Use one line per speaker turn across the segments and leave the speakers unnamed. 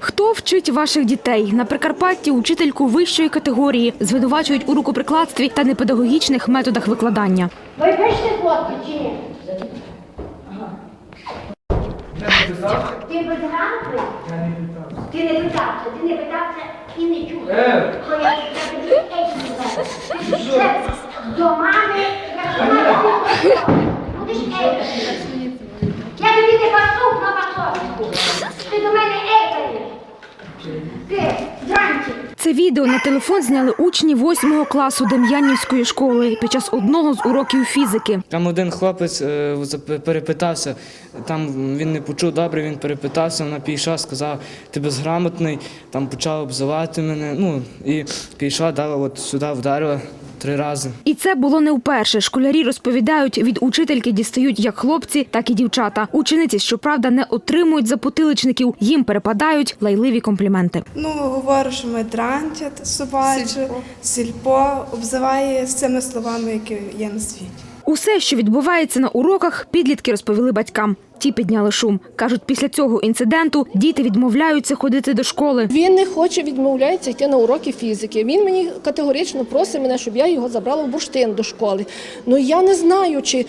Хто вчить ваших дітей? На Прикарпатті учительку вищої категорії звинувачують у рукоприкладстві та непедагогічних методах викладання.
Ви пишете фотки чи ні? Ти безграмотний? Ти не питався, ти не питався і не чув. Я ще до мами, якщо мама будеш ейкати. Я тобі не пасух на пасовку. Ти до мене ейкаєш. Ти, дранчик.
Це відео на телефон зняли учні 8 класу Дем'янівської школи під час одного з уроків фізики.
Там один хлопець е, перепитався, там він не почув добре, він перепитався, вона пішла, сказала, ти безграмотний, там почав обзивати мене. Ну і пішла, дала от сюди, вдарила три рази.
І це було не вперше. Школярі розповідають, від учительки дістають як хлопці, так і дівчата. Учениці, щоправда, не отримують запотиличників, їм перепадають лайливі компліменти.
Ну, говорю, що ми дрантять собаче, сільпо, обзиває з цими словами, які є на світі.
Усе, що відбувається на уроках, підлітки розповіли батькам. Ті підняли шум. Кажуть, після цього інциденту діти відмовляються ходити до школи.
Він не хоче, відмовляється йти на уроки фізики. Він мені категорично просить мене, щоб я його забрала в бурштин до школи. Ну я не знаю, чи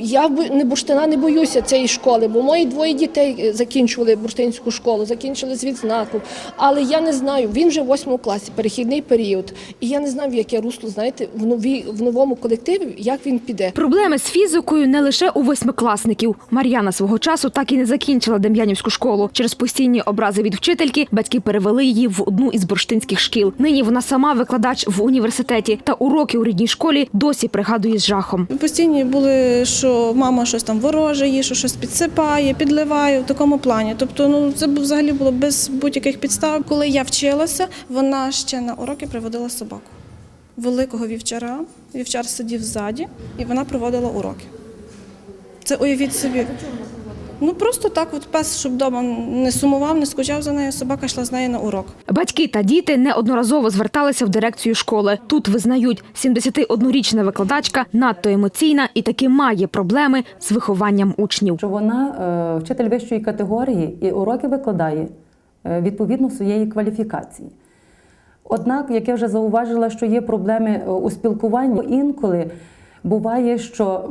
я б- не бурштина не боюся цієї школи, бо мої двоє дітей е, закінчували бурштинську школу, закінчили з відзнаком. Але я не знаю, він вже в восьмому класі, перехідний період. І я не знаю, в яке русло, знаєте, в новій в новому колективі, як він піде.
Проблеми з фізикою не лише у восьмикласників. Мар'яна свого часу так і не закінчила Дем'янівську школу. Через постійні образи від вчительки батьки перевели її в одну із бурштинських шкіл. Нині вона сама викладач в університеті та уроки у рідній школі досі пригадує з жахом.
Постійні були, що мама щось там вороже їй, що щось підсипає, підливає в такому плані. Тобто, ну це взагалі було без будь-яких підстав. Коли я вчилася, вона ще на уроки приводила собаку. Великого вівчара. Вівчар сидів ззаді, і вона проводила уроки. Це уявіть собі. Ну просто так, от пес, щоб вдома не сумував, не скучав за нею, собака йшла з нею на урок.
Батьки та діти неодноразово зверталися в дирекцію школи. Тут визнають, 71-річна викладачка надто емоційна і таки має проблеми з вихованням учнів.
що вона е, вчитель вищої категорії і уроки викладає е, відповідно своєї кваліфікації. Однак, як я вже зауважила, що є проблеми е, у спілкуванні, інколи буває, що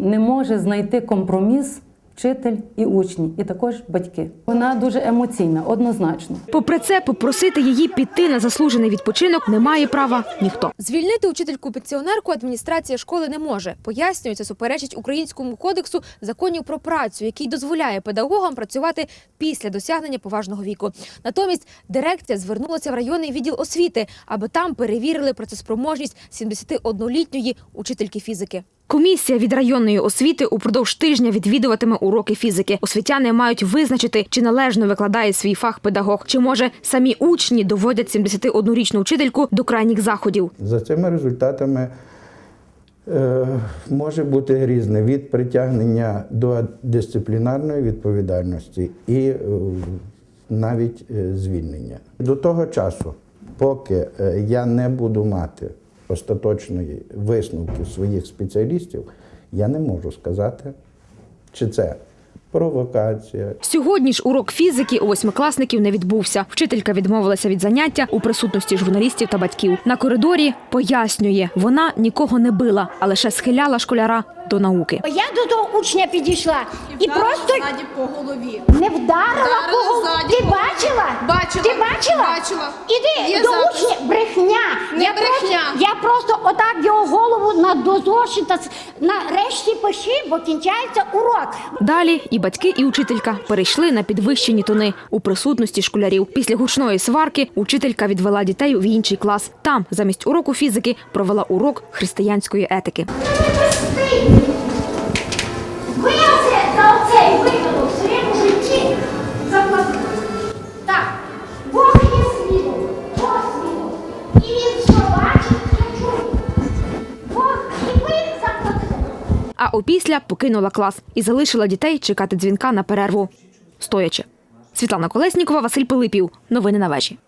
не може знайти компроміс вчитель і учні, і також батьки. Вона дуже емоційна, однозначно.
Попри це, попросити її піти на заслужений відпочинок не має права ніхто.
Звільнити учительку-пенсіонерку адміністрація школи не може. Пояснюють, це суперечить українському кодексу законів про працю, який дозволяє педагогам працювати після досягнення поважного віку. Натомість дирекція звернулася в районний відділ освіти, аби там перевірили працеспроможність 71-літньої учительки фізики.
Комісія від районної освіти упродовж тижня відвідуватиме уроки фізики. Освітяни мають визначити, чи належно викладає свій фах педагог, чи може самі учні доводять 71-річну учительку до крайніх заходів.
За цими результатами е, може бути різне від притягнення до дисциплінарної відповідальності і е, навіть е, звільнення. До того часу, поки я не буду мати остаточної висновки своїх спеціалістів, я не можу сказати, чи це провокація,
Сьогодні ж урок фізики у восьмикласників не відбувся. Вчителька відмовилася від заняття у присутності журналістів та батьків. На коридорі пояснює, вона нікого не била, а лише схиляла школяра до науки.
Я до того учня підійшла і просто
ззаді по голові.
не вдарила по голові. Ти бачила?
Бачила.
Ти бачила?
Бачила.
Іди
Є
до
запис.
учня. Брехня.
Не
я
брехня.
Просто, я просто отак його голову на дозоші та с- нарешті пиши, бо кінчається урок.
Далі і батьки, і учителька перейшли на підвищені тони у присутності школярів. Після гучної сварки учителька відвела дітей в інший клас. Там замість уроку фізики провела урок християнської етики.
Ви оце за оцей випадок в житті заплатили. Так, Бог є світло. І він що бачить, що чує.
А опісля покинула клас і залишила дітей чекати дзвінка на перерву. Стоячи. Світлана Колеснікова, Василь Пилипів. Новини на вежі.